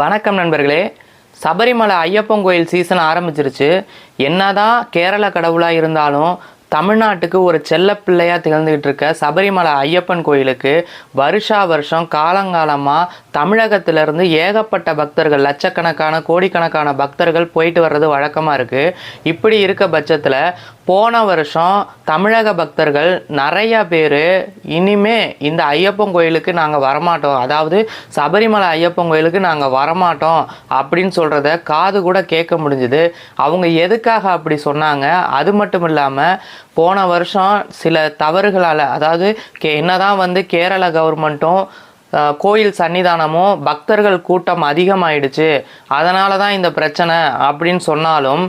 வணக்கம் நண்பர்களே. சபரிமலை ஐயப்பன் கோயில் சீசன் ஆரம்பிச்சிருச்சு. என்னதான் கேரள கடவுளாக இருந்தாலும் தமிழ்நாட்டுக்கு ஒரு செல்ல பிள்ளையாக திகழ்ந்துகிட்டு இருக்க சபரிமலை ஐயப்பன் கோயிலுக்கு வருஷா வருஷம் காலங்காலமாக தமிழகத்திலிருந்து ஏகப்பட்ட பக்தர்கள் லட்சக்கணக்கான கோடிக்கணக்கான பக்தர்கள் போயிட்டு வர்றது வழக்கமாக இருக்குது இப்படி இருக்க பட்சத்தில் போன வருஷம் தமிழக பக்தர்கள் நிறைய பேர் இனிமே இந்த ஐயப்பன் கோயிலுக்கு நாங்கள் வரமாட்டோம். அதாவது சபரிமலை ஐயப்பன் கோயிலுக்கு நாங்கள் வரமாட்டோம் அப்படின்னு சொல்கிறத காது கூட கேட்க முடிஞ்சுது. அவங்க எதுக்காக அப்படி சொன்னாங்க? அது மட்டும் இல்லாமல் போன வருஷம் சில தவறுகளால் அதாவது கே என்னதான் வந்து கேரள கவர்மெண்ட்டும் கோயில் சன்னிதானமும் பக்தர்கள் கூட்டம் அதிகமாயிடுச்சு. அதனால தான் இந்த பிரச்சனை அப்படின்னு சொன்னாலும்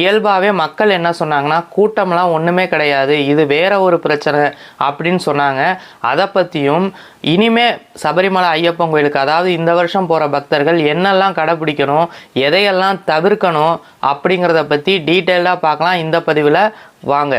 இயல்பாகவே மக்கள் என்ன சொன்னாங்கன்னா கூட்டம்லாம் ஒன்றுமே கிடையாது இது வேற ஒரு பிரச்சனை அப்படின்னு சொன்னாங்க. அதை பற்றியும் இனிமே சபரிமலை ஐயப்பன் கோயிலுக்கு அதாவது இந்த வருஷம் போகிற பக்தர்கள் என்னெல்லாம் கடைப்பிடிக்கணும் எதையெல்லாம் தவிர்க்கணும் அப்படிங்கிறத பற்றி டீட்டெயிலாக பார்க்கலாம். இந்த பதிவில் வாங்க.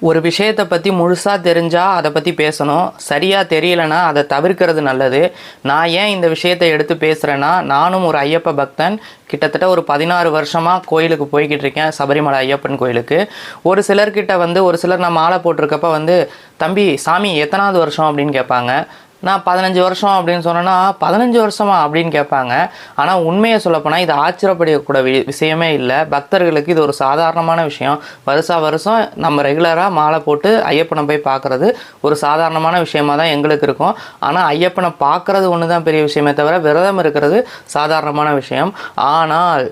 ஒரு விஷயத்தை பற்றி முழுசாக தெரிஞ்சால் அதை பற்றி பேசணும். சரியாக தெரியலனா அதை தவிர்க்கிறது நல்லது. நான் ஏன் இந்த விஷயத்தை எடுத்து பேசுகிறேன்னா நானும் ஒரு ஐயப்ப பக்தன். கிட்டத்தட்ட ஒரு பதினாறு வருஷமாக கோயிலுக்கு போய்கிட்டு இருக்கேன் சபரிமலை ஐயப்பன் கோயிலுக்கு. ஒரு சிலர்கிட்ட வந்து ஒரு சிலர் நான் மாலை போட்டிருக்கப்ப வந்து தம்பி சாமி எத்தனாவது வருஷம்? அப்படின்னு கேட்பாங்க. நான் பதினஞ்சு வருஷம் அப்படின்னு சொன்னேன்னா பதினஞ்சு வருஷமா அப்படின்னு கேட்பாங்க. ஆனால் உண்மையை சொல்லப்போனால் இது ஆச்சரியப்படக்கூட வி விஷயமே இல்லை. பக்தர்களுக்கு இது ஒரு சாதாரணமான விஷயம். வருஷா வருஷம் நம்ம ரெகுலராக மாலை போட்டு ஐயப்பனை போய் பார்க்குறது ஒரு சாதாரணமான விஷயமா தான் எங்களுக்கு இருக்கும். ஆனால் ஐயப்பனை பார்க்குறது ஒன்று தான் பெரிய விஷயமே தவிர விரதம் இருக்கிறது சாதாரணமான விஷயம். ஆனால்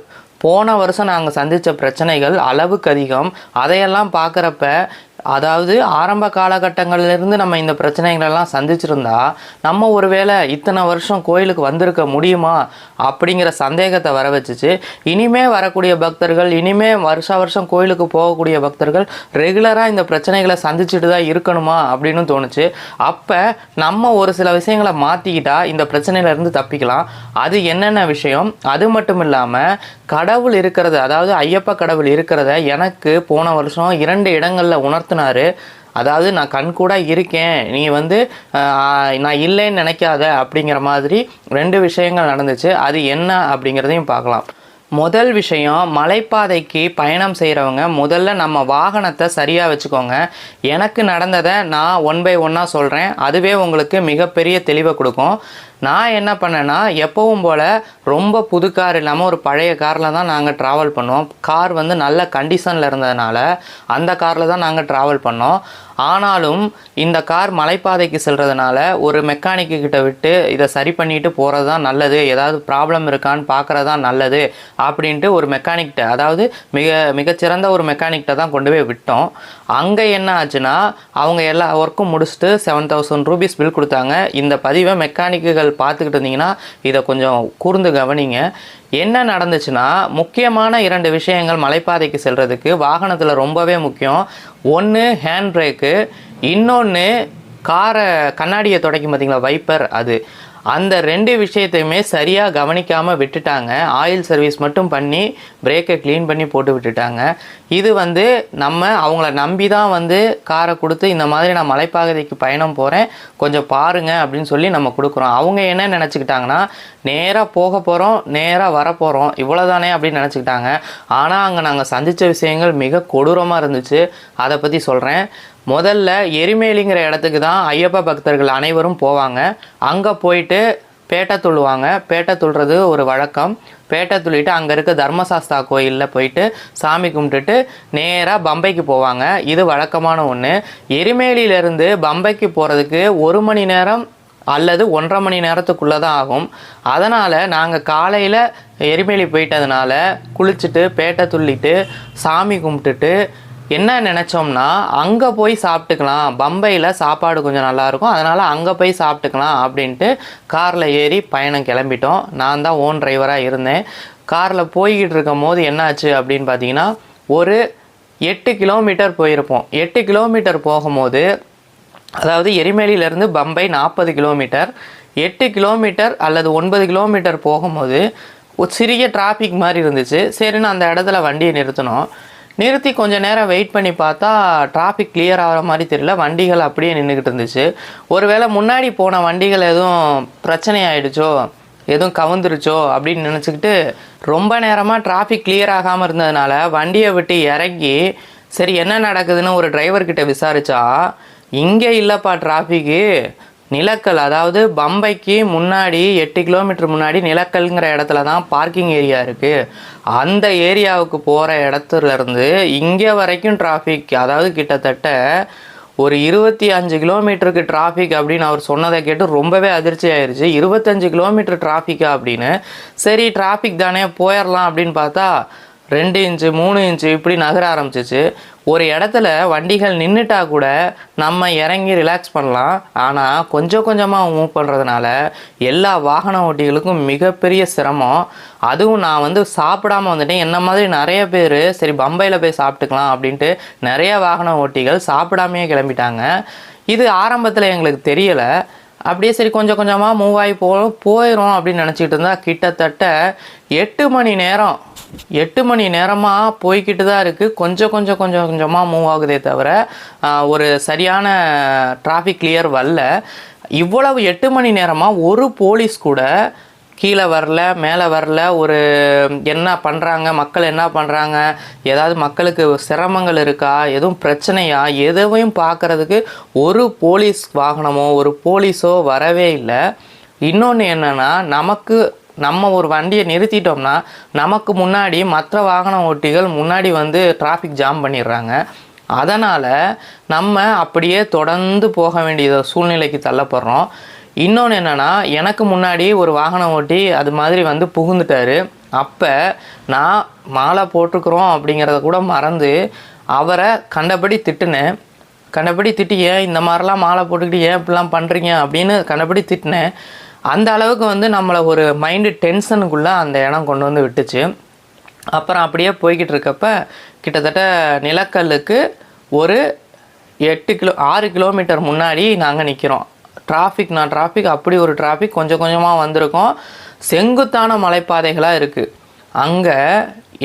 போன வருஷம் நாங்கள் சந்தித்த பிரச்சனைகள் அளவுக்கு அதிகம். அதையெல்லாம் பார்க்குறப்ப அதாவது ஆரம்ப காலகட்டங்கள்லேருந்து நம்ம இந்த பிரச்சனைகளெல்லாம் சந்திச்சிருந்தா நம்ம ஒருவேளை இத்தனை வருஷம் கோயிலுக்கு வந்திருக்க முடியுமா அப்படிங்கிற சந்தேகத்தை வர வச்சுச்சு. இனிமே வரக்கூடிய பக்தர்கள் இனிமே வருஷா வருஷம் கோயிலுக்கு போகக்கூடிய பக்தர்கள் ரெகுலராக இந்த பிரச்சனைகளை சந்திச்சுட்டு தான் இருக்கணுமா அப்படின்னு தோணுச்சு. அப்போ நம்ம ஒரு சில விஷயங்களை மாற்றிக்கிட்டா இந்த பிரச்சனையிலேருந்து தப்பிக்கலாம். அது என்னென்ன விஷயம்? அது மட்டும் இல்லாமல் கடவுள் இருக்கிறது அதாவது ஐயப்ப கடவுள் இருக்கிறத எனக்கு போன வருஷம் இரண்டு இடங்களில் உணர்த்தினாரு அதாவது நான் கண் கூட இருக்கேன். நீ வந்து நான் இல்லைன்னு நினைக்காத. அப்படிங்கிற மாதிரி ரெண்டு விஷயங்கள் நடந்துச்சு. அது என்ன அப்படிங்கிறதையும் பார்க்கலாம். முதல் விஷயம் மலைப்பாதைக்கு பயணம் செய்கிறவங்க முதல்ல நம்ம வாகனத்தை சரியாக வச்சுக்கோங்க. எனக்கு நடந்ததை நான் ஒன் பை ஒன்னாக சொல்கிறேன் அதுவே உங்களுக்கு மிகப்பெரிய தெளிவை கொடுக்கும். நான் என்ன பண்ணேன்னா எப்பவும் போல் ரொம்ப புது கார் இல்லாமல் ஒரு பழைய காரில் தான் நாங்கள் ட்ராவல் பண்ணுவோம் கார் வந்து நல்ல கண்டிஷனில் இருந்ததுனால அந்த காரில் தான் நாங்கள் ட்ராவல் பண்ணோம். ஆனாலும் இந்த கார் மலைப்பாதைக்கு செல்கிறதுனால ஒரு மெக்கானிக்கு கிட்ட விட்டு இதை சரி பண்ணிட்டு போகிறது தான் நல்லது. ஏதாவது ப்ராப்ளம் இருக்கான்னு பார்க்குறது தான் நல்லது அப்படின்ட்டு ஒரு மெக்கானிக்கிட்ட அதாவது மிக மிகச்சிறந்த ஒரு மெக்கானிக்கிட்ட தான் கொண்டு போய் விட்டோம். அங்கே என்ன ஆச்சுன்னா அவங்க எல்லா ஒர்க்கும் முடிச்சுட்டு செவன் தௌசண்ட் ருபீஸ் பில் கொடுத்தாங்க. இந்த பதிவை மெக்கானிக்குகள் பார்த்துக்கிட்டு இருந்தீங்கன்னா இதை கொஞ்சம் கூர்ந்து கவனிங்க. என்ன நடந்துச்சுன்னா முக்கியமான இரண்டு விஷயங்கள் மலைப்பாதைக்கு செல்கிறதுக்கு வாகனத்தில் ரொம்பவே முக்கியம். ஒன்று ஹேண்ட் பிரேக்கு இன்னொன்று காரை கண்ணாடியை துடைக்கும் பார்த்தீங்களா வைப்பர் அது. அந்த ரெண்டு விஷயத்தையுமே சரியாக கவனிக்காமல் விட்டுட்டாங்க. ஆயில் சர்வீஸ் மட்டும் பண்ணி பிரேக்கை க்ளீன் பண்ணி போட்டு விட்டுட்டாங்க. இது வந்து நம்ம அவங்கள நம்பி தான் வந்து காரை கொடுத்து இந்த மாதிரி நான் மலைப்பாதைக்கு பயணம் போகிறேன் கொஞ்சம் பாருங்க அப்படின்னு சொல்லி நம்ம கொடுக்குறோம். அவங்க என்ன நினச்சிக்கிட்டாங்கன்னா நேராக போக போகிறோம் நேராக வரப்போகிறோம் இவ்வளோதானே அப்படின்னு நினச்சிக்கிட்டாங்க. ஆனால் அங்கே நாங்கள் சந்தித்த விஷயங்கள் மிக கொடூரமாக இருந்துச்சு. அதை பற்றி சொல்கிறேன் முதல்ல எரிமேலிங்கிற இடத்துக்கு தான் ஐயப்ப பக்தர்கள் அனைவரும் போவாங்க. அங்கே போயிட்டு பேட்டை துள்ளுவாங்க. பேட்டை துள்ளுறது ஒரு வழக்கம். பேட்டை துள்ளிட்டு அங்கே இருக்க தர்மசாஸ்தா கோயிலில் போயிட்டு சாமி கும்பிட்டுட்டு நேராக பம்பைக்கு போவாங்க. இது வழக்கமான ஒன்று எரிமேலியிலேருந்து பம்பைக்கு போகிறதுக்கு ஒரு மணி நேரம் அல்லது ஒன்றரை மணி நேரத்துக்குள்ளே தான் ஆகும். அதனால் நாங்கள் காலையில் எரிமேலி போயிட்டதுனால குளிச்சுட்டு பேட்டை துள்ளிட்டு சாமி கும்பிட்டுட்டு என்ன நினச்சோம்னா அங்கே போய் சாப்பிட்டுக்கலாம். பம்பையில் சாப்பாடு கொஞ்சம் நல்லாயிருக்கும். அதனால் அங்கே போய் சாப்பிட்டுக்கலாம் அப்படின்ட்டு காரில் ஏறி பயணம் கிளம்பிட்டோம். நான் தான் ஓன் டிரைவராக இருந்தேன். காரில் போய்கிட்டு இருக்கும் போது என்னாச்சு அப்படின்னு பார்த்தீங்கன்னா ஒரு எட்டு கிலோமீட்டர் போயிருப்போம். எட்டு கிலோமீட்டர் போகும்போது அதாவது எரிமேலியிலேருந்து பம்பை நாற்பது கிலோமீட்டர் எட்டு கிலோமீட்டர் அல்லது ஒன்பது கிலோமீட்டர் போகும்போது ஒரு சிறிய டிராஃபிக் மாதிரி இருந்துச்சு. சரின்னு அந்த இடத்துல வண்டியை நிறுத்தினோம். நிறுத்தி கொஞ்ச நேரம் வெயிட் பண்ணி பார்த்தா டிராஃபிக் கிளியர் ஆகிற மாதிரி தெரியல. வண்டிகள் அப்படியே நின்றுக்கிட்டு இருந்துச்சு. ஒருவேளை முன்னாடி போன வண்டிகள் எதுவும் பிரச்சனை ஆகிடுச்சோ எதுவும் கவுந்துருச்சோ அப்படின்னு நினச்சிக்கிட்டு ரொம்ப நேரமாக டிராஃபிக் கிளியர் ஆகாமல் இருந்ததுனால வண்டியை விட்டு இறங்கி சரி என்ன நடக்குதுன்னு ஒரு டிரைவர்கிட்ட விசாரித்தா இங்கே இல்லைப்பா டிராஃபிக்கு நிலக்கல் அதாவது பம்பைக்கு முன்னாடி எட்டு கிலோமீட்டர் முன்னாடி நிலக்கல்ங்கிற இடத்துல தான் பார்க்கிங் ஏரியா இருக்குது அந்த ஏரியாவுக்கு போகிற இடத்துலேருந்து இங்கே வரைக்கும் டிராஃபிக் அதாவது கிட்டத்தட்ட ஒரு இருபத்தி அஞ்சு கிலோமீட்டருக்கு டிராஃபிக் அப்படின்னு அவர் சொன்னதை கேட்டு ரொம்பவே அதிர்ச்சி ஆயிடுச்சு இருபத்தஞ்சு கிலோமீட்டர் டிராஃபிக்கா அப்படின்னு சரி டிராஃபிக் தானே போயிடலாம் அப்படின்னு பார்த்தா ரெண்டு இன்ச்சு மூணு இன்ச்சு இப்படி நகர ஆரம்பிச்சிச்சு. ஒரு இடத்துல வண்டிகள் நின்றுட்டா கூட நம்ம இறங்கி ரிலாக்ஸ் பண்ணலாம். ஆனால் கொஞ்சம் கொஞ்சமாக மூவ் பண்ணுறதுனால எல்லா வாகன ஓட்டிகளுக்கும் மிகப்பெரிய சிரமம். அதுவும் நான் வந்து சாப்பிடாம வந்துட்டேன். என்ன மாதிரி நிறைய பேர் சரி பம்பையில் போய் சாப்பிட்டுக்கலாம் அப்படின்ட்டு நிறைய வாகன ஓட்டிகள் சாப்பிடாமையே கிளம்பிட்டாங்க. இது ஆரம்பத்தில் எங்களுக்கு தெரியலை. அப்படியே சரி கொஞ்சம் கொஞ்சமாக மூவ் ஆகி போ போயிடும் அப்படின்னு நினச்சிக்கிட்டு இருந்தால் கிட்டத்தட்ட எட்டு மணி நேரம் எட்டு மணி நேரமாக போய்கிட்டு தான் இருக்குது கொஞ்சம் கொஞ்சம் கொஞ்சம் கொஞ்சமாக மூவ் ஆகுதே தவிர ஒரு சரியான டிராஃபிக் கிளியர் வரல. இவ்வளவு எட்டு மணி நேரமாக ஒரு போலீஸ் கூட கீழே வரல மேலே வரல ஒரு என்ன பண்ணுறாங்க மக்கள் என்ன பண்ணுறாங்க ஏதாவது மக்களுக்கு சிரமங்கள் இருக்கா எதுவும் பிரச்சனையா எதுவையும் பார்க்கறதுக்கு ஒரு போலீஸ் வாகனமோ ஒரு போலீஸோ வரவே இல்லை. இன்னொன்று என்னன்னா நமக்கு நம்ம ஒரு வண்டியை நிறுத்திட்டோம்னா நமக்கு முன்னாடி மற்ற வாகன ஓட்டிகள் முன்னாடி வந்து டிராஃபிக் ஜாம் பண்ணிடுறாங்க. அதனால் நம்ம அப்படியே தொடர்ந்து போக வேண்டிய சூழ்நிலைக்கு தள்ளப்படுறோம். இன்னொன்று என்னென்னா எனக்கு முன்னாடி ஒரு வாகனம் ஓட்டி அது மாதிரி வந்து புகுந்துட்டாரு. அப்போ நான் மாலை போட்டிருக்கிறோம் அப்படிங்கிறத கூட மறந்து அவரை கண்டபடி திட்டுனேன். கண்டபடி திட்டி ஏன் இந்த மாதிரிலாம் மாலை போட்டுக்கிட்டு ஏன் இப்படிலாம் பண்ணுறீங்க அப்படின்னு கண்டபடி திட்டினேன். அந்த அளவுக்கு வந்து நம்மளை ஒரு மைண்டு டென்ஷனுக்குள்ளே அந்த இடம் கொண்டு வந்து விட்டுச்சு. அப்புறம் அப்படியே போய்கிட்டு இருக்கப்ப கிட்டத்தட்ட நிலக்கல்லுக்கு ஒரு எட்டு கிலோ ஆறு கிலோமீட்டர் முன்னாடி நாங்கள் நிற்கிறோம் டிராஃபிக்னா நான் டிராஃபிக் அப்படி ஒரு டிராஃபிக் கொஞ்சம் கொஞ்சமாக வந்திருக்கோம். செங்குத்தான மலைப்பாதைகளாக இருக்குது அங்கே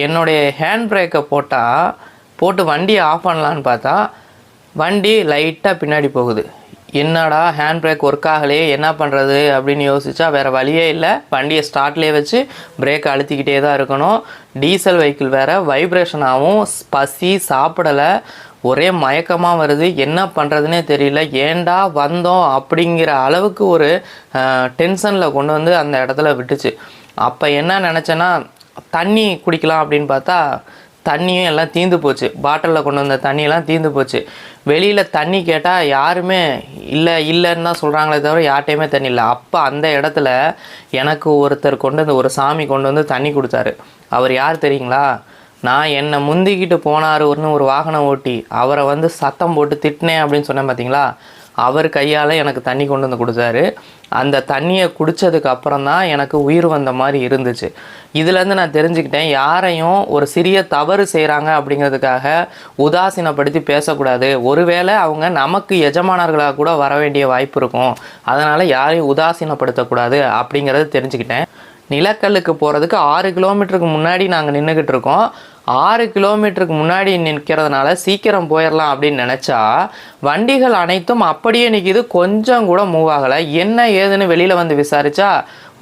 என்னுடைய ஹேண்ட் பிரேக்கை போட்டால் போட்டு வண்டியை ஆஃப் பண்ணலான்னு பார்த்தா வண்டி லைட்டாக பின்னாடி போகுது. என்னடா ஹேண்ட் பிரேக் ஒர்க் ஆகலையே என்ன பண்ணுறது அப்படின்னு யோசித்தா வேறு வழியே இல்லை. வண்டியை ஸ்டார்ட்லேயே வச்சு பிரேக் அழுத்திக்கிட்டே தான் இருக்கணும். டீசல் வெஹிக்கிள் வேறு வைப்ரேஷனாகவும் பசி சாப்பிடலை. ஒரே மயக்கமாக வருது. என்ன பண்ணுறதுனே தெரியல. ஏன்டா வந்தோம் அப்படிங்கிற அளவுக்கு ஒரு டென்ஷனில் கொண்டு வந்து அந்த இடத்துல விட்டுச்சு. அப்போ என்ன நினச்சேன்னா தண்ணி குடிக்கலாம் அப்படின்னு பார்த்தா தண்ணியும் எல்லாம் தீந்து போச்சு. பாட்டிலில் கொண்டு வந்த தண்ணியெல்லாம் தீந்து போச்சு. வெளியில் தண்ணி கேட்டால் யாருமே இல்லை இல்லைன்னு தான் சொல்கிறாங்களே தவிர யார்ட்டையுமே தண்ணி இல்லை. அப்போ அந்த இடத்துல எனக்கு ஒருத்தர் கொண்டு வந்து ஒரு சாமி கொண்டு வந்து தண்ணி கொடுத்தாரு. அவர் யார் தெரியுங்களா? நான் என்னை முந்திக்கிட்டு போனார் ஒரு வாகனம் ஓட்டி அவரை வந்து சத்தம் போட்டு திட்டினேன் அப்படின்னு சொன்னேன் பார்த்தீங்களா அவர் கையால் எனக்கு தண்ணி கொண்டு வந்து கொடுத்தாரு. அந்த தண்ணியை குடித்ததுக்கு அப்புறம் தான் எனக்கு உயிர் வந்த மாதிரி இருந்துச்சு. இதுலேருந்து நான் தெரிஞ்சுக்கிட்டேன் யாரையும் ஒரு சிறிய தவறு செய்கிறாங்க அப்படிங்கிறதுக்காக உதாசீனப்படுத்தி பேசக்கூடாது. ஒருவேளை அவங்க நமக்கு எஜமானர்களாக கூட வர வேண்டிய வாய்ப்பு இருக்கும். அதனால் யாரையும் உதாசீனப்படுத்தக்கூடாது அப்படிங்கிறத தெரிஞ்சுக்கிட்டேன். நிலக்கல்லுக்கு போகிறதுக்கு ஆறு கிலோமீட்டருக்கு முன்னாடி நாங்கள் நின்றுக்கிட்டு இருக்கோம். ஆறு கிலோமீட்டருக்கு முன்னாடி நிற்கிறதுனால சீக்கிரம் போயிடலாம் அப்படின்னு நினச்சா வண்டிகள் அனைத்தும் அப்படியே நிற்கிது கொஞ்சம் கூட மூவ் ஆகலை. என்ன ஏதுன்னு வெளியில் வந்து விசாரிச்சா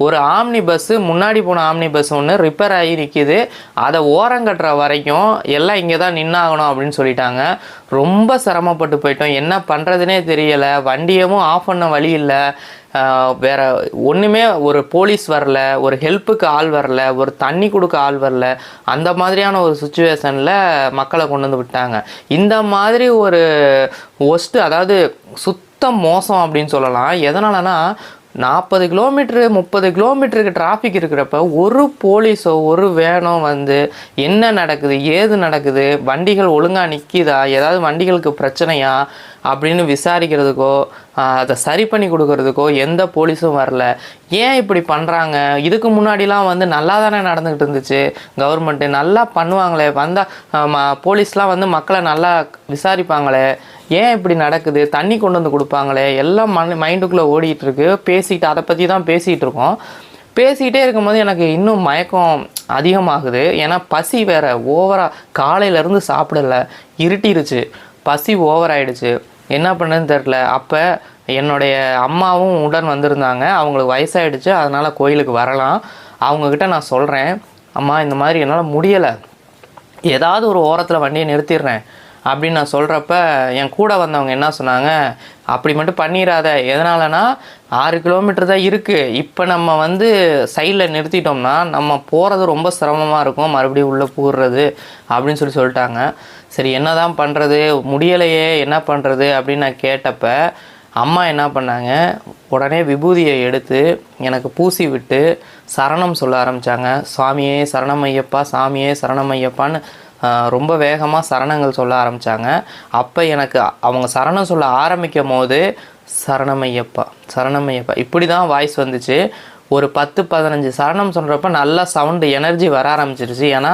ஒரு ஆம்னி பஸ்ஸு முன்னாடி போன ஆம்னி பஸ் ஒன்று ரிப்பேர் ஆகி நிற்கிது அதை ஓரங்கட்டுற வரைக்கும் எல்லாம் இங்கே தான் நின்னாகணும் அப்படின்னு சொல்லிட்டாங்க. ரொம்ப சிரமப்பட்டு போயிட்டோம். என்ன பண்ணுறதுனே தெரியலை. வண்டியவும் ஆஃப் பண்ண வழி இல்லை. வேறு ஒன்றுமே ஒரு போலீஸ் வரல ஒரு ஹெல்ப்புக்கு ஆள் வரல ஒரு தண்ணி கொடுக்க ஆள் வரல அந்த மாதிரியான ஒரு சுச்சுவேஷனில் மக்களை கொண்டு வந்து விட்டாங்க. இந்த மாதிரி ஒரு ஒஸ்ட்டு அதாவது சுத்தம் மோசம் அப்படின்னு சொல்லலாம். எதனாலனா நாற்பது கிலோமீட்ரு முப்பது கிலோமீட்டருக்கு டிராஃபிக் இருக்கிறப்ப ஒரு போலீஸோ ஒரு வேனோ வந்து என்ன நடக்குது ஏது நடக்குது வண்டிகள் ஒழுங்காக நிற்கிதா ஏதாவது வண்டிகளுக்கு பிரச்சனையா அப்படின்னு விசாரிக்கிறதுக்கோ அதை சரி பண்ணி கொடுக்கறதுக்கோ எந்த போலீஸும் வரல. ஏன் இப்படி பண்ணுறாங்க இதுக்கு முன்னாடிலாம் வந்து நல்லா தானே நடந்துக்கிட்டு இருந்துச்சு. கவர்மெண்ட்டு நல்லா பண்ணுவாங்களே வந்தால் போலீஸ்லாம் வந்து மக்களை நல்லா விசாரிப்பாங்களே. ஏன் இப்படி நடக்குது? தண்ணி கொண்டு வந்து கொடுப்பாங்களே? எல்லாம் மண் மைண்டுக்குள்ளே ஓடிட்டு இருக்கு பேசிக்கிட்டு அதை பற்றி தான் பேசிகிட்டு இருக்கோம். பேசிக்கிட்டே இருக்கும்போது எனக்கு இன்னும் மயக்கம் அதிகமாகுது. ஏன்னா பசி வேற ஓவராக காலையிலேருந்து சாப்பிடல. இருட்டிருச்சு. பசி ஓவர் ஆயிடுச்சு என்ன பண்ணுன்னு தெரில அப்போ என்னுடைய அம்மாவும் உடன் வந்திருந்தாங்க. அவங்களுக்கு வயசாகிடுச்சு அதனால் கோயிலுக்கு வரலாம். அவங்கக்கிட்ட நான் சொல்கிறேன் அம்மா இந்த மாதிரி என்னால் முடியலை. ஏதாவது ஒரு ஓரத்தில் வண்டியை நிறுத்திடுறேன். அப்படின்னு நான் சொல்கிறப்ப என் கூட வந்தவங்க என்ன சொன்னாங்க? அப்படி மட்டும் பண்ணிடாத எதனாலனா ஆறு கிலோமீட்டர் தான் இருக்குது இப்போ நம்ம வந்து சைடில் நிறுத்திட்டோம்னா நம்ம போகிறது ரொம்ப சிரமமாக இருக்கும். மறுபடியும் உள்ளே போடுறது அப்படின்னு சொல்லி சொல்லிட்டாங்க. சரி என்ன தான் பண்ணுறது முடியலையே. என்ன பண்ணுறது அப்படின்னு நான் கேட்டப்ப அம்மா என்ன பண்ணாங்க? உடனே விபூதியை எடுத்து எனக்கு பூசி விட்டு சரணம் சொல்ல ஆரம்பித்தாங்க சுவாமியே சரணம் ஐயப்பா சாமியே சரணம் ஐயப்பான்னு ரொம்ப வேகமாக சரணங்கள் சொல்ல ஆரம்பித்தாங்க அப்போ எனக்கு அவங்க சரணம் சொல்ல ஆரம்பிக்கும் போது சரணமையப்பா சரணமையப்பா. இப்படி தான் வாய்ஸ் வந்துச்சு. ஒரு பத்து பதினஞ்சு சரணம் சொல்கிறப்ப நல்லா சவுண்டு எனர்ஜி வர ஆரம்பிச்சிருச்சு. ஏன்னா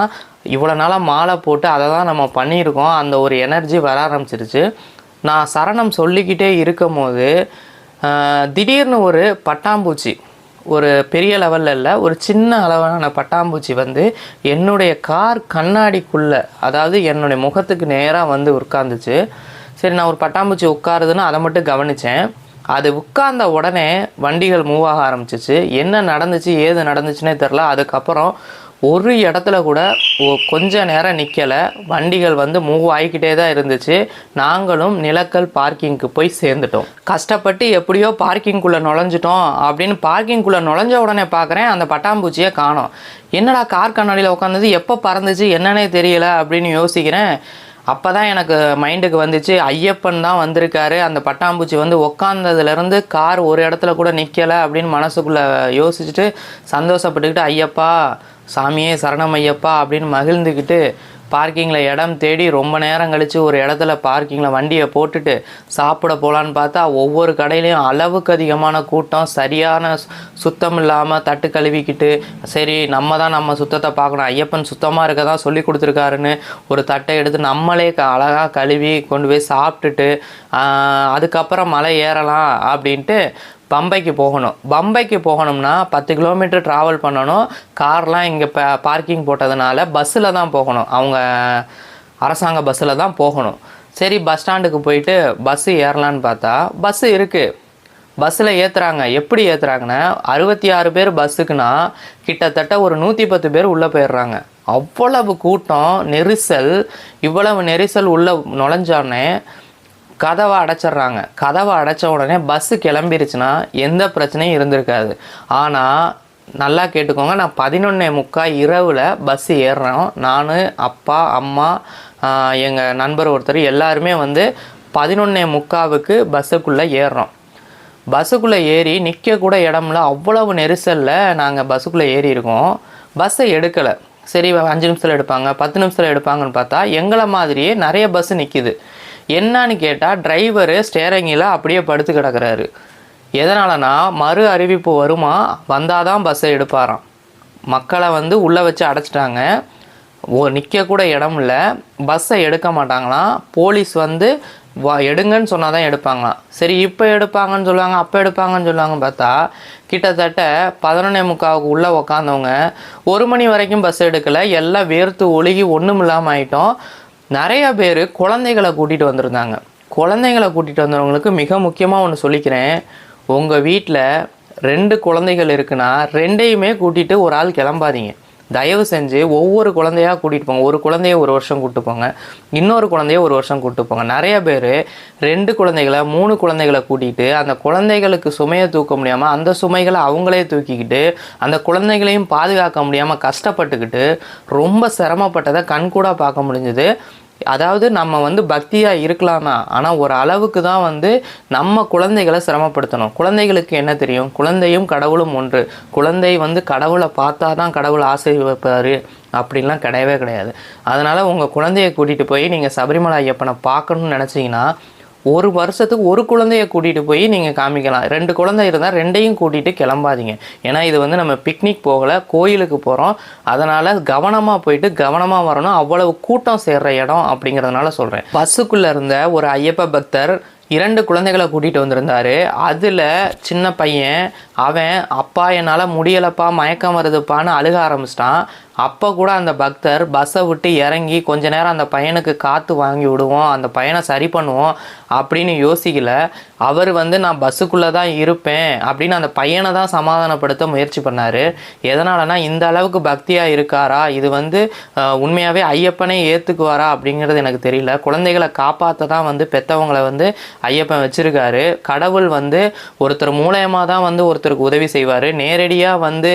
இவ்வளோ நாளாக மாலை போட்டு அதை தான் நம்ம பண்ணியிருக்கோம். அந்த ஒரு எனர்ஜி வர ஆரம்பிச்சிருச்சு. நான் சரணம் சொல்லிக்கிட்டே இருக்கும் போது திடீர்னு ஒரு பட்டாம்பூச்சி ஒரு பெரிய லெவலில் இல்லை ஒரு சின்ன அளவான பட்டாம்பூச்சி வந்து என்னுடைய கார் கண்ணாடிக்குள்ளே அதாவது என்னுடைய முகத்துக்கு நேராக வந்து உட்காந்துச்சு சரி நான் ஒரு பட்டாம்பூச்சி உட்காருதுன்னு அதை மட்டும் கவனித்தேன் அது உட்கார்ந்த உடனே வண்டிகள் மூவ் ஆக ஆரம்பிச்சிச்சு. என்ன நடந்துச்சு ஏது நடந்துச்சுன்னே தெரில அதுக்கப்புறம் ஒரு இடத்துல கூட ஒ- கொஞ்ச நேரம் நிற்கலை வண்டிகள் வந்து மூவ் ஆகிக்கிட்டே தான் இருந்துச்சு. நாங்களும் நிலக்கல் பார்க்கிங்க்கு போய் சேர்ந்துட்டோம். கஷ்டப்பட்டு எப்படியோ பார்க்கிங்குள்ளே நுழைஞ்சிட்டோம் அப்படின்னு பார்க்கிங்குள்ளே நுழைஞ்ச உடனே பார்க்குறேன் அந்த பட்டாம்பூச்சியை காணோம். என்னடா கார் கண்ணாடியில் உட்காந்துச்சு எப்போ பறந்துச்சு? என்னன்னே தெரியல அப்படின்னு யோசிக்கிறேன். அப்போ தான் எனக்கு மைண்டுக்கு வந்துச்சு. ஐயப்பன் தான் வந்திருக்காரு. அந்த பட்டாம்பூச்சி வந்து உக்காந்ததுலேருந்து கார் ஒரு இடத்துல கூட நிற்கலை அப்படின்னு மனசுக்குள்ளே யோசிச்சுட்டு சந்தோஷப்பட்டுக்கிட்டு ஐயப்பா சாமியே சரணம் ஐயப்பா அப்படின்னு மகிழ்ந்துக்கிட்டு பார்க்கிங்கில் இடம் தேடி ரொம்ப நேரம் கழித்து ஒரு இடத்துல பார்க்கிங்கில் வண்டியை போட்டுட்டு சாப்பிட போகலான்னு பார்த்தா ஒவ்வொரு கடையிலையும் அளவுக்கு அதிகமான கூட்டம் சரியான சுத்தம் இல்லாமல் தட்டு கழுவிக்கிட்டு சரி நம்ம தான் நம்ம சுத்தத்தை பார்க்கணும் ஐயப்பன் சுத்தமாக இருக்க தான் சொல்லி கொடுத்துருக்காருன்னு ஒரு தட்டை எடுத்து நம்மளே க அழகாக கழுவி கொண்டு போய் சாப்பிட்டுட்டு அதுக்கப்புறம் மலை ஏறலாம் அப்படின்ட்டு பம்பைக்கு போகணும். பம்பைக்கு போகணும்னா பத்து கிலோமீட்டர் ட்ராவல் பண்ணணும். கார்லாம் இங்கே ப பார்க்கிங் போட்டதுனால பஸ்ஸில் தான் போகணும். அவங்க அரசாங்க பஸ்ஸில் தான் போகணும். சரி பஸ் ஸ்டாண்டுக்கு போயிட்டு பஸ்ஸு ஏறலான்னு பார்த்தா பஸ்ஸு இருக்குது பஸ்ஸில் ஏற்றுறாங்க எப்படி ஏற்றுறாங்கன்னா அறுபத்தி ஆறு பேர் பஸ்ஸுக்குன்னா கிட்டத்தட்ட ஒரு நூற்றி பத்து பேர் உள்ளே போயிடுறாங்க. அவ்வளவு கூட்டம் நெரிசல். இவ்வளவு நெரிசல் உள்ளே நுழைஞ்சோடனே கதவை அடைச்சிடுறாங்க. கதவை அடைச்ச உடனே பஸ்ஸு கிளம்பிருச்சுன்னா எந்த பிரச்சனையும் இருந்திருக்காது. ஆனால் நல்லா கேட்டுக்கோங்க நான் பதினொன்னே முக்கால் இரவில் பஸ்ஸு ஏறுறோம் நான் அப்பா அம்மா எங்கள் நண்பர் ஒருத்தர் எல்லாருமே வந்து பதினொன்னே முக்காவுக்கு பஸ்ஸுக்குள்ளே ஏறுறோம். பஸ்ஸுக்குள்ளே ஏறி நிற்கக்கூட இடம்ல அவ்வளவு நெரிசலில் நாங்கள் பஸ்ஸுக்குள்ளே ஏறி இருக்கோம். பஸ்ஸை எடுக்கலை. சரி அஞ்சு நிமிஷத்தில் எடுப்பாங்க பத்து நிமிஷத்தில் எடுப்பாங்கன்னு பார்த்தா எங்களை மாதிரியே நிறைய பஸ்ஸு நிற்கிது என்னன்னு கேட்டால் டிரைவரு ஸ்டேரிங்கில் அப்படியே படுத்து கிடக்குறாரு. எதனாலனா மறு அறிவிப்பு வருமா? வந்தால் தான் பஸ்ஸை எடுப்பாராம். மக்களை வந்து உள்ளே வச்சு அடைச்சிட்டாங்க. ஓ நிற்கக்கூட இடம் இல்லை. பஸ்ஸை எடுக்க மாட்டாங்களாம் போலீஸ் வந்து வா எடுங்கன்னு சொன்னால் தான் எடுப்பாங்களாம். சரி இப்போ எடுப்பாங்கன்னு சொல்லுவாங்க அப்போ எடுப்பாங்கன்னு சொல்லுவாங்க பார்த்தா கிட்டத்தட்ட பதினொன்னே முக்காவுக்கு உள்ளே உக்காந்தவங்க ஒரு மணி வரைக்கும் பஸ் எடுக்கலை. எல்லாம் வேர்த்து ஒழுகி ஒன்றும் இல்லாமல் ஆயிட்டோம். நிறைய பேர் குழந்தைகளை கூட்டிகிட்டு வந்திருந்தாங்க. குழந்தைங்களை கூட்டிகிட்டு வந்தவங்களுக்கு மிக முக்கியமாக ஒன்று சொல்லிக்கிறேன். உங்கள் வீட்டில் ரெண்டு குழந்தைகள் இருக்குன்னா ரெண்டையுமே கூட்டிகிட்டு ஒரு ஆள் கிளம்பாதீங்க. தயவு செஞ்சு ஒவ்வொரு குழந்தையா கூட்டிகிட்டு போங்க. ஒரு குழந்தைய ஒரு வருஷம் கூட்டு போங்க. இன்னொரு குழந்தைய ஒரு வருஷம் கூட்டு போங்க. நிறைய பேர் ரெண்டு குழந்தைகளை மூணு குழந்தைகளை கூட்டிகிட்டு அந்த குழந்தைகளுக்கு சுமையை தூக்க முடியாமல் அந்த சுமைகளை அவங்களே தூக்கிக்கிட்டு அந்த குழந்தைகளையும் பாதுகாக்க முடியாமல் கஷ்டப்பட்டுக்கிட்டு ரொம்ப சிரமப்பட்டதை கண்கூடாக பார்க்க முடிஞ்சுது. அதாவது நம்ம வந்து பக்தியாக இருக்கலாமா ஆனால் ஒரு அளவுக்கு தான் வந்து நம்ம குழந்தைகளை சிரமப்படுத்தணும். குழந்தைகளுக்கு என்ன தெரியும்? குழந்தையும் கடவுளும் ஒன்று. குழந்தை வந்து கடவுளை பார்த்தா தான் கடவுள் வைப்பார் அப்படின்லாம் கிடையவே கிடையாது. அதனால் உங்கள் குழந்தைய கூட்டிகிட்டு போய் நீங்கள் சபரிமலை ஐயப்பனை பார்க்கணும்னு நினச்சிங்கன்னா ஒரு வருஷத்துக்கு ஒரு குழந்தைய கூட்டிகிட்டு போய் நீங்கள் காமிக்கலாம். ரெண்டு குழந்தை இருந்தால் ரெண்டையும் கூட்டிகிட்டு கிளம்பாதீங்க. ஏன்னா இது வந்து நம்ம பிக்னிக் போகலை கோயிலுக்கு போகிறோம் அதனால் கவனமாக போயிட்டு கவனமாக வரணும். அவ்வளவு கூட்டம் சேர்ற இடம் அப்படிங்கிறதுனால சொல்கிறேன் பஸ்ஸுக்குள்ளே இருந்த ஒரு ஐயப்ப பக்தர் இரண்டு குழந்தைகளை கூட்டிகிட்டு வந்திருந்தாரு. அதில் சின்ன பையன் அவன் அப்பா என்னால் முடியலப்பா மயக்கம் வருதுப்பான்னு அழுக ஆரம்பிச்சிட்டான். அப்போ கூட அந்த பக்தர் பஸ்ஸை விட்டு இறங்கி கொஞ்ச நேரம் அந்த பையனுக்கு காற்று வாங்கி விடுவோம் அந்த பையனை சரி பண்ணுவோம் அப்படின்னு யோசிக்கல. அவர் வந்து நான் பஸ்ஸுக்குள்ளே தான் இருப்பேன் அப்படின்னு அந்த பையனை தான் சமாதானப்படுத்த முயற்சி பண்ணார். எதனாலனா இந்த அளவுக்கு பக்தியாக இருக்காரா? இது வந்து உண்மையாகவே ஐயப்பனே ஏற்றுக்குவாரா அப்படிங்கிறது எனக்கு தெரியல. குழந்தைகளை காப்பாற்ற தான் வந்து பெற்றவங்களை வந்து ஐயப்பன் வச்சுருக்காரு. கடவுள் வந்து ஒருத்தர் மூலயமா தான் வந்து ஒருத்தருக்கு உதவி செய்வார். நேரடியாக வந்து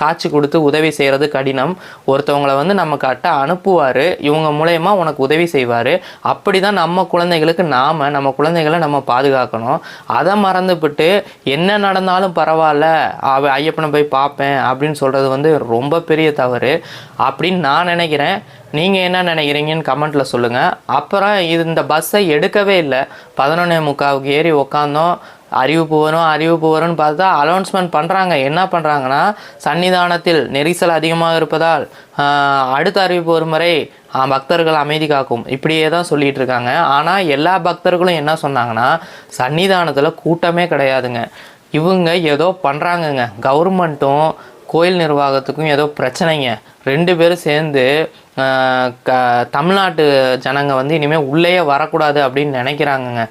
காட்சி கொடுத்து உதவி செய்கிறது கடினம். ஒருத்தவங்களை வந்து நம்ம கரெக்டாக அனுப்புவார். இவங்க மூலயமா உனக்கு உதவி செய்வார். அப்படி தான் நம்ம குழந்தைகளுக்கு நாம் நம்ம குழந்தைகளை நம்ம பாதுகாக்கணும். அதை மறந்துவிட்டு என்ன நடந்தாலும் பரவாயில்ல அவ ஐயப்பனை போய் பார்ப்பேன் அப்படின்னு சொல்கிறது வந்து ரொம்ப பெரிய தவறு. அப்படின்னு நான் நினைக்கிறேன். நீங்கள் என்ன நினைக்கிறீங்கன்னு கமெண்ட்டில் சொல்லுங்கள் அப்புறம் இது இந்த பஸ்ஸை எடுக்கவே இல்லை. பதினொன்னே முக்காவுக்கு ஏறி உக்காந்தோம். அறிவிப்பு வரும் அறிவிப்பு வரும்னு பார்த்தா அனௌன்ஸ்மெண்ட் பண்ணுறாங்க என்ன பண்ணுறாங்கன்னா சன்னிதானத்தில் நெரிசல் அதிகமாக இருப்பதால் அடுத்த அறிவிப்பு வரும் வரை பக்தர்கள் அமைதி காக்கும். இப்படியே தான் சொல்லிகிட்டு இருக்காங்க. ஆனால் எல்லா பக்தர்களும் என்ன சொன்னாங்கன்னா சன்னிதானத்தில் கூட்டமே கிடையாதுங்க. இவங்க ஏதோ பண்ணுறாங்கங்க கவர்மெண்ட்டும் கோயில் நிர்வாகத்துக்கும் ஏதோ பிரச்சனைங்க. ரெண்டு பேரும் சேர்ந்து க தமிழ்நாட்டு ஜனங்க வந்து இனிமேல் உள்ளேயே வரக்கூடாது அப்படின்னு நினைக்கிறாங்கங்க.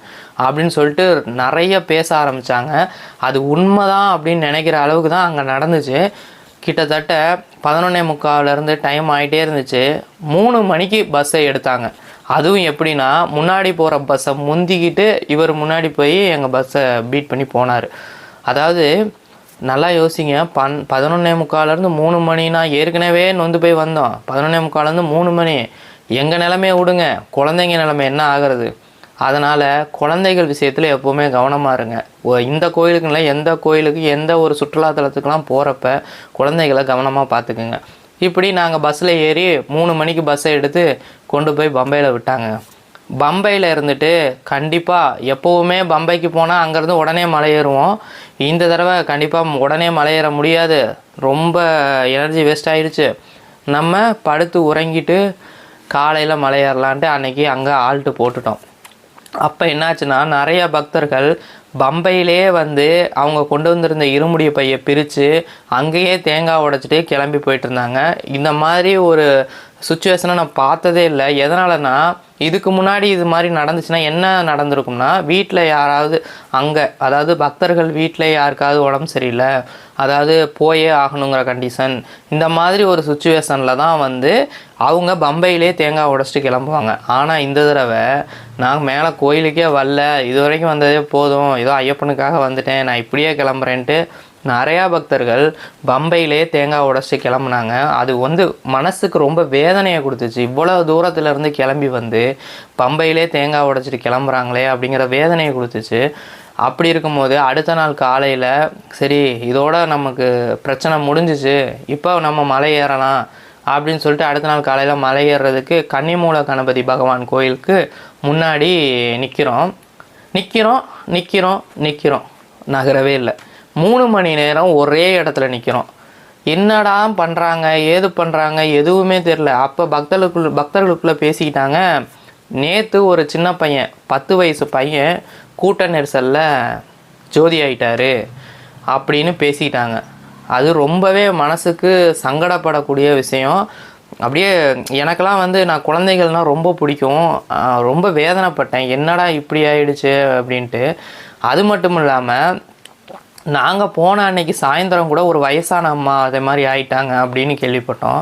அப்படின்னு சொல்லிட்டு நிறைய பேச ஆரம்பித்தாங்க அது உண்மைதான் அப்படின்னு நினைக்கிற அளவுக்கு தான் அங்கே நடந்துச்சு. கிட்டத்தட்ட பதினொன்னே முக்கால்லேருந்து டைம் ஆகிட்டே இருந்துச்சு. மூணு மணிக்கு பஸ்ஸை எடுத்தாங்க. அதுவும் எப்படின்னா முன்னாடி போகிற பஸ்ஸை முந்திக்கிட்டு இவர் முன்னாடி போய் எங்கள் பஸ்ஸை பீட் பண்ணி போனார். அதாவது நல்லா யோசிங்க. பன் பதினொன்னே முக்கால்லேருந்து மூணு மணினா ஏற்கனவே நொந்து போய் வந்தோம். பதினொன்னே முக்கால்லேருந்து மூணு மணி. எங்கள் நிலமைய விடுங்க. குழந்தைங்க நிலமை என்ன ஆகிறது? அதனால் குழந்தைகள் விஷயத்தில் எப்போவுமே கவனமாக இருங்க. இந்த கோயிலுக்கு இல்லை எந்த கோயிலுக்கு எந்த ஒரு சுற்றுலாத்தலத்துக்கெலாம் போகிறப்ப குழந்தைகளை கவனமாக பார்த்துக்குங்க இப்படி நாங்கள் பஸ்ஸில் ஏறி மூணு மணிக்கு பஸ்ஸை எடுத்து கொண்டு போய் பம்பையில் விட்டாங்க. பம்பையில் இருந்துட்டு கண்டிப்பாக எப்போவுமே பம்பைக்கு போனால் அங்கேருந்து உடனே மலை ஏறுவோம் இந்த தடவை கண்டிப்பாக உடனே மலை ஏற முடியாது. ரொம்ப எனர்ஜி வேஸ்ட் ஆகிடுச்சு நம்ம படுத்து உறங்கிட்டு காலையில் மலை ஏறலான்ட்டு அன்னைக்கு அங்கே ஆல்ட்டு போட்டுட்டோம். அப்போ என்னாச்சுன்னா நிறைய பக்தர்கள் பம்பையிலே வந்து அவங்க கொண்டு வந்திருந்த இருமுடிய பையை பிரித்து அங்கேயே தேங்காய் உடைச்சிட்டு கிளம்பி போயிட்டு இருந்தாங்க. இந்த மாதிரி ஒரு சுச்சுவேஷனை நான் பார்த்ததே இல்லை. எதனாலனா இதுக்கு முன்னாடி இது மாதிரி நடந்துச்சுன்னா என்ன நடந்திருக்கும்னா வீட்டில் யாராவது அங்கே அதாவது பக்தர்கள் வீட்டில் யாருக்காவது உடம்பு சரியில்லை அதாவது போயே ஆகணுங்கிற கண்டிஷன் இந்த மாதிரி ஒரு சுச்சுவேஷனில் தான் வந்து அவங்க பம்பையிலே தேங்காய் உடைச்சிட்டு கிளம்புவாங்க. ஆனால் இந்த தடவை நான் மேலே கோயிலுக்கே வரல. இது வரைக்கும் வந்ததே போதும். ஏதோ ஐயப்பனுக்காக வந்துட்டேன். நான் இப்படியே கிளம்புறேன்ட்டு நிறையா பக்தர்கள் பம்பையிலே தேங்காய் உடச்சி கிளம்புனாங்க. அது வந்து மனசுக்கு ரொம்ப வேதனையை கொடுத்துச்சு. இவ்வளோ தூரத்துலேருந்து கிளம்பி வந்து பம்பையிலே தேங்காய் உடைச்சிட்டு கிளம்புறாங்களே அப்படிங்கிற வேதனையை கொடுத்துச்சு. அப்படி இருக்கும்போது அடுத்த நாள் காலையில் சரி இதோட நமக்கு பிரச்சனை முடிஞ்சிச்சு. இப்போ நம்ம மலை ஏறலாம் அப்படின்னு சொல்லிட்டு அடுத்த நாள் காலையில் மலை ஏறுறதுக்கு கன்னிமூல கணபதி பகவான் கோயிலுக்கு முன்னாடி நிற்கிறோம் நிற்கிறோம் நிற்கிறோம் நிற்கிறோம் நகரவே இல்லை. மூணு மணி நேரம் ஒரே இடத்துல நிற்கிறோம் என்னடா பண்ணுறாங்க ஏது பண்ணுறாங்க எதுவுமே தெரில அப்போ பக்தர்களுக்குள் பக்தர்களுக்குள்ளே பேசிக்கிட்டாங்க. நேற்று ஒரு சின்ன பையன் பத்து வயசு பையன் கூட்ட நெரிசலில் ஜோதி ஆயிட்டாரு அப்படின்னு பேசிக்கிட்டாங்க. அது ரொம்பவே மனசுக்கு சங்கடப்படக்கூடிய விஷயம். அப்படியே எனக்கெல்லாம் வந்து நான் குழந்தைகள்னால் ரொம்ப பிடிக்கும். ரொம்ப வேதனைப்பட்டேன். என்னடா இப்படி ஆயிடுச்சு அப்படின்ட்டு. அது மட்டும் இல்லாமல் நாங்கள் போன அன்னைக்கு சாயந்தரம் கூட ஒரு வயசான அம்மா அதே மாதிரி ஆயிட்டாங்க அப்படின்னு கேள்விப்பட்டோம்.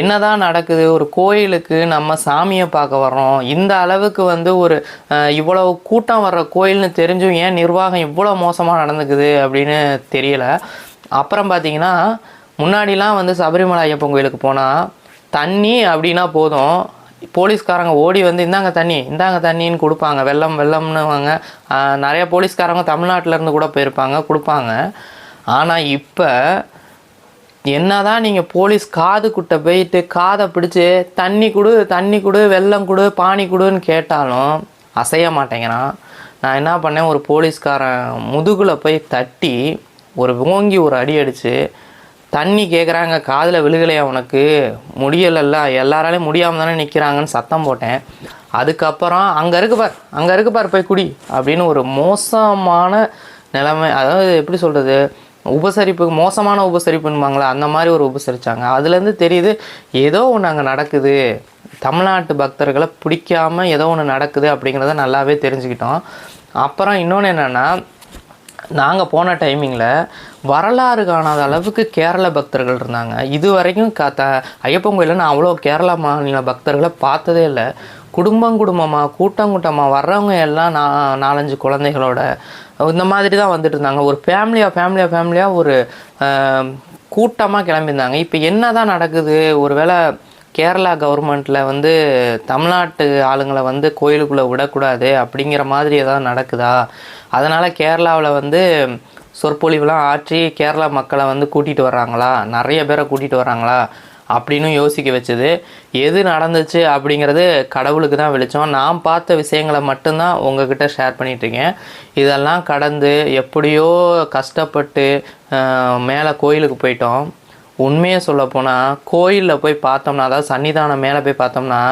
என்னதான் நடக்குது? ஒரு கோயிலுக்கு நம்ம சாமியை பார்க்க வர்றோம். இந்த அளவுக்கு வந்து ஒரு இவ்வளவு கூட்டம் வர்ற கோயில்னு தெரிஞ்சும் ஏன் நிர்வாகம் இவ்வளோ மோசமாக நடந்துக்குது அப்படின்னு தெரியல. அப்புறம் பார்த்தீங்கன்னா முன்னாடிலாம் வந்து சபரிமலை ஐயப்பன் கோயிலுக்கு போனால் தண்ணி அப்படின்னா போதும். போலீஸ்காரங்க ஓடி வந்து இந்தாங்க தண்ணி இந்தாங்க தண்ணின்னு கொடுப்பாங்க. வெள்ளம் வெள்ளம்னுவாங்க. நிறைய போலீஸ்காரங்க தமிழ்நாட்டிலேருந்து கூட போயிருப்பாங்க கொடுப்பாங்க. ஆனால் இப்போ என்ன தான் நீங்கள் போலீஸ் காது குட்டை போயிட்டு காதை பிடிச்சி தண்ணி கொடு தண்ணி கொடு வெள்ளம் கொடு பானி கொடுன்னு கேட்டாலும் அசைய மாட்டேங்கிறான். நான் என்ன பண்ணேன் ஒரு போலீஸ்காரன் முதுகில் போய் தட்டி ஒரு ஓங்கி ஒரு அடி அடித்து தண்ணி கேட்குறாங்க காதில் விழுகலையா உனக்கு? முடியலைல்ல எல்லாராலையும் முடியாமல் தானே நிற்கிறாங்கன்னு சத்தம் போட்டேன். அதுக்கப்புறம் அங்கே இருக்கு பார் அங்கே இருக்கு பார் போய் குடி அப்படின்னு ஒரு மோசமான நிலைமை அதாவது எப்படி சொல்கிறது உபசரிப்பு மோசமான உபசரிப்புன்பாங்களா அந்த மாதிரி ஒரு உபசரித்தாங்க அதுலேருந்து தெரியுது ஏதோ ஒன்று அங்கே நடக்குது. தமிழ்நாட்டு பக்தர்களை பிடிக்காம ஏதோ ஒன்று நடக்குது அப்படிங்கிறத நல்லாவே தெரிஞ்சுக்கிட்டோம். அப்புறம் இன்னொன்று என்னென்னா நாங்கள் போன டைமிங்கில் வரலாறு காணாத அளவுக்கு கேரள பக்தர்கள் இருந்தாங்க. இது வரைக்கும் க த ஐயப்பன் கோயிலில் நான் அவ்வளோ கேரளா மாநில பக்தர்களை பார்த்ததே இல்லை. குடும்பம் குடும்பமாக கூட்டம் கூட்டமாக வர்றவங்க எல்லாம் நா நாலஞ்சு குழந்தைகளோட இந்த மாதிரி தான் வந்துட்டு இருந்தாங்க. ஒரு ஃபேமிலியாக ஃபேமிலியாக ஃபேமிலியாக ஒரு கூட்டமாக கிளம்பியிருந்தாங்க. இப்போ என்ன தான் நடக்குது? ஒருவேளை கேரளா கவர்மெண்ட்டில் வந்து தமிழ்நாட்டு ஆளுங்களை வந்து கோயிலுக்குள்ளே விடக்கூடாது அப்படிங்கிற மாதிரி ஏதாவது நடக்குதா? அதனால் கேரளாவில் வந்து சொற்பொழிவுலாம் ஆற்றி கேரளா மக்களை வந்து கூட்டிகிட்டு வர்றாங்களா? நிறைய பேரை கூட்டிகிட்டு வர்றாங்களா? அப்படின்னு யோசிக்க வச்சது. எது நடந்துச்சு அப்படிங்கிறது கடவுளுக்கு தான் வெளிச்சம். நான் பார்த்த விஷயங்களை மட்டும்தான் உங்ககிட்ட ஷேர் பண்ணிகிட்ருக்கேன் இதெல்லாம் கடந்து எப்படியோ கஷ்டப்பட்டு மேலே கோயிலுக்கு போயிட்டோம். உண்மையை சொல்ல போனால் கோயிலில் போய் பார்த்தோம்னா அதாவது சன்னிதானம் மேலே போய் பார்த்தோம்னா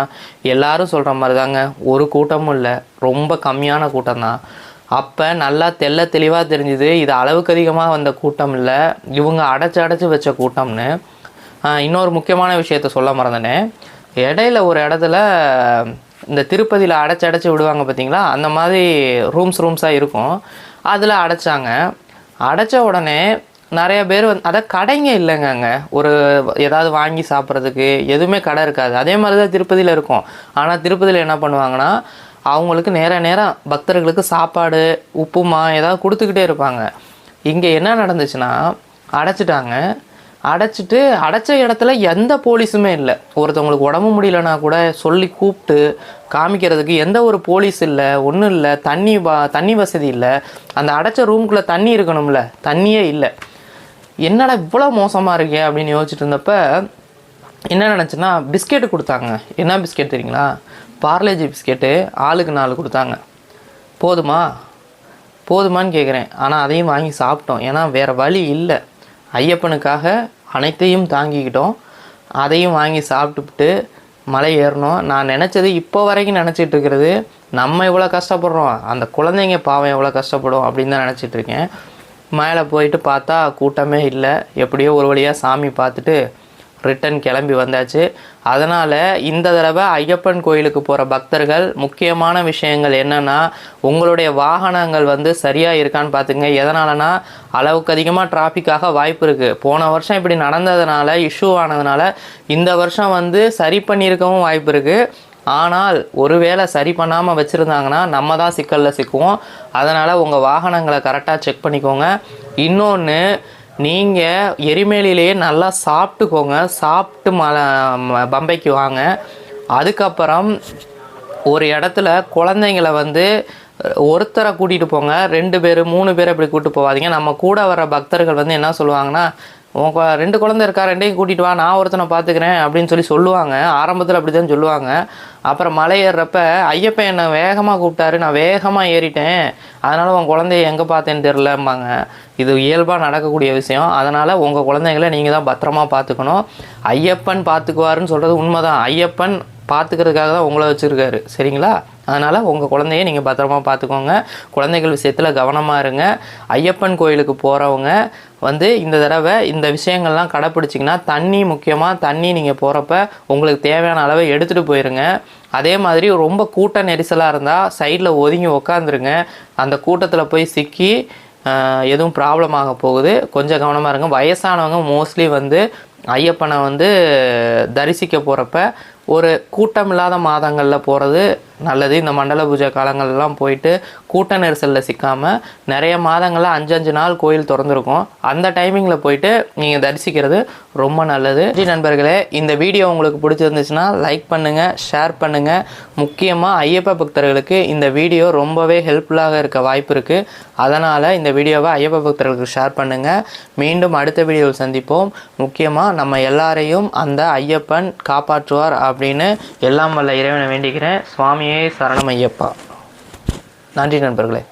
எல்லாரும் சொல்கிற மாதிரி தாங்க ஒரு கூட்டமும் இல்லை. ரொம்ப கம்மியான கூட்டம் தான் அப்போ நல்லா தெல்ல தெளிவாக தெரிஞ்சுது இது அளவுக்கு அதிகமாக வந்த கூட்டம் இல்லை. இவங்க அடைச்சி அடைச்சி வச்ச கூட்டம்னு. இன்னொரு முக்கியமான விஷயத்த சொல்ல மறந்தேனே இடையில ஒரு இடத்துல இந்த திருப்பதியில் அடைச்சி அடைச்சி விடுவாங்க பார்த்தீங்களா அந்த மாதிரி ரூம்ஸ் ரூம்ஸாக இருக்கும். அதில் அடைச்சாங்க. அடைச்ச உடனே நிறைய பேர் வந்து அதான் கடைங்க இல்லைங்க அங்கே ஒரு ஏதாவது வாங்கி சாப்பிட்றதுக்கு எதுவுமே கடை இருக்காது. அதே மாதிரி தான் திருப்பதியில் இருக்கும். ஆனால் திருப்பதியில் என்ன பண்ணுவாங்கன்னா அவங்களுக்கு நேராக நேரம் பக்தர்களுக்கு சாப்பாடு உப்புமா ஏதாவது கொடுத்துக்கிட்டே இருப்பாங்க. இங்கே என்ன நடந்துச்சுன்னா அடைச்சிட்டாங்க. அடைச்சிட்டு அடைச்ச இடத்துல எந்த போலீஸுமே இல்லை. ஒருத்தவங்களுக்கு உடம்பு முடியலன்னா கூட சொல்லி கூப்பிட்டு காமிக்கிறதுக்கு எந்த ஒரு போலீஸ் இல்லை ஒன்றும் இல்லை. தண்ணி தண்ணி வசதி இல்லை. அந்த அடைச்ச ரூம்குள்ளே தண்ணி இருக்கணும்ல. தண்ணியே இல்லை. என்னடா இவ்வளோ மோசமாக இருக்கே அப்படின்னு யோசிச்சுட்டு இருந்தப்ப என்ன நினச்சேன்னா பிஸ்கெட்டு கொடுத்தாங்க. என்ன பிஸ்கெட் தெரியுங்களா? பார்லேஜி பிஸ்கெட்டு ஆளுக்கு நாலு கொடுத்தாங்க. போதுமா? போதுமான்னு கேட்குறேன் ஆனால் அதையும் வாங்கி சாப்பிட்டோம். ஏன்னா வேறு வழி இல்லை. ஐயப்பனுக்காக அனைத்தையும் தாங்கிக்கிட்டோம். அதையும் வாங்கி சாப்பிட்டுவிட்டு மலை ஏறணும் நான் நினச்சது இப்போ வரைக்கும் நினச்சிட்டு இருக்கிறது நம்ம எவ்வளோ கஷ்டப்படுறோம்? அந்த குழந்தைங்க பாவம் எவ்வளோ கஷ்டப்படும் அப்படின்னு தான் நினச்சிட்டு இருக்கேன். மேலே போயிட்டு பார்த்தா கூட்டமே இல்லை. எப்படியோ ஒரு வழியாக சாமி பார்த்துட்டு ரிட்டன் கிளம்பி வந்தாச்சு. அதனால் இந்த தடவை ஐயப்பன் கோயிலுக்கு போகிற பக்தர்கள் முக்கியமான விஷயங்கள் என்னென்னா உங்களுடைய வாகனங்கள் வந்து சரியாக இருக்கான்னு பார்த்துங்க எதனாலனா அளவுக்கு அதிகமாக டிராஃபிக்காக வாய்ப்பு இருக்குது போன வருஷம் இப்படி நடந்ததுனால இஷ்யூ ஆனதுனால இந்த வருஷம் வந்து சரி பண்ணியிருக்கவும் வாய்ப்பு இருக்குது ஆனால் ஒருவேளை சரி பண்ணாமல் வச்சுருந்தாங்கன்னா நம்ம தான் சிக்கலில் சிக்குவோம். அதனால் உங்கள் வாகனங்களை கரெக்டாக செக் பண்ணிக்கோங்க. இன்னொன்று நீங்கள் எரிமேலிலேயே நல்லா சாப்பிட்டுக்கோங்க. சாப்பிட்டு மலை பம்பைக்கு வாங்க. அதுக்கப்புறம் ஒரு இடத்துல குழந்தைங்கள வந்து ஒருத்தரை கூட்டிகிட்டு போங்க. ரெண்டு பேர் மூணு பேர் அப்படி கூப்பிட்டு போகாதீங்க நம்ம கூட வர பக்தர்கள் வந்து என்ன சொல்லுவாங்கன்னா உன் ரெண்டு குழந்தை இருக்கா ரெண்டையும் கூட்டிகிட்டு வா நான் ஒருத்தனை பார்த்துக்கிறேன் அப்படின்னு சொல்லி சொல்லுவாங்க. ஆரம்பத்தில் அப்படி தான் சொல்லுவாங்க. அப்புறம் மலை ஏறுறப்ப ஐயப்பன் என்னை வேகமாக கூப்பிட்டாரு நான் வேகமாக ஏறிட்டேன். அதனால் உன் குழந்தைய எங்கே பார்த்தேன்னு தெரிலம்பாங்க இது இயல்பாக நடக்கக்கூடிய விஷயம். அதனால் உங்கள் குழந்தைங்கள நீங்கள் தான் பத்திரமா பார்த்துக்கணும் ஐயப்பன் பார்த்துக்குவாருன்னு சொல்கிறது உண்மை தான் ஐயப்பன் பார்த்துக்கிறதுக்காக தான் உங்களை வச்சுருக்காரு. சரிங்களா? அதனால் உங்கள் குழந்தைய நீங்கள் பத்திரமா பார்த்துக்கோங்க குழந்தைகள் விஷயத்தில் கவனமாக இருங்க. ஐயப்பன் கோயிலுக்கு போகிறவங்க வந்து இந்த தடவை இந்த விஷயங்கள்லாம் கடைப்பிடிச்சிங்கன்னா தண்ணி முக்கியமாக தண்ணி நீங்கள் போகிறப்ப உங்களுக்கு தேவையான அளவை எடுத்துகிட்டு போயிருங்க. அதே மாதிரி ரொம்ப கூட்ட நெரிசலாக இருந்தால் சைடில் ஒதுங்கி உக்காந்துருங்க. அந்த கூட்டத்தில் போய் சிக்கி எதுவும் ப்ராப்ளம் ஆக போகுது. கொஞ்சம் கவனமாக இருங்க. வயசானவங்க மோஸ்ட்லி வந்து ஐயப்பனை வந்து தரிசிக்க போகிறப்ப ஒரு கூட்டம் இல்லாத மாதங்களில் போகிறது நல்லது. இந்த மண்டல பூஜை காலங்கள்லாம் போயிட்டு கூட்ட நெரிசலில் சிக்காமல் நிறைய மாதங்களில் அஞ்சு அஞ்சு நாள் கோயில் திறந்துருக்கும். அந்த டைமிங்கில் போயிட்டு நீங்கள் தரிசிக்கிறது ரொம்ப நல்லது. ஜி நண்பர்களே இந்த வீடியோ உங்களுக்கு பிடிச்சிருந்துச்சுன்னா லைக் பண்ணுங்கள் ஷேர் பண்ணுங்கள் முக்கியமாக ஐயப்ப பக்தர்களுக்கு இந்த வீடியோ ரொம்பவே ஹெல்ப்ஃபுல்லாக இருக்க வாய்ப்பு இருக்குது அதனால் இந்த வீடியோவை ஐயப்ப பக்தர்களுக்கு ஷேர் பண்ணுங்கள் மீண்டும் அடுத்த வீடியோவில் சந்திப்போம். முக்கியமாக நம்ம எல்லாரையும் அந்த ஐயப்பன் காப்பாற்றுவார் அப்படின்னு எல்லாம் வல்ல இறைவனை வேண்டிக்கிறேன் சுவாமியே சரணம் ஐயப்பா நன்றி நண்பர்களே.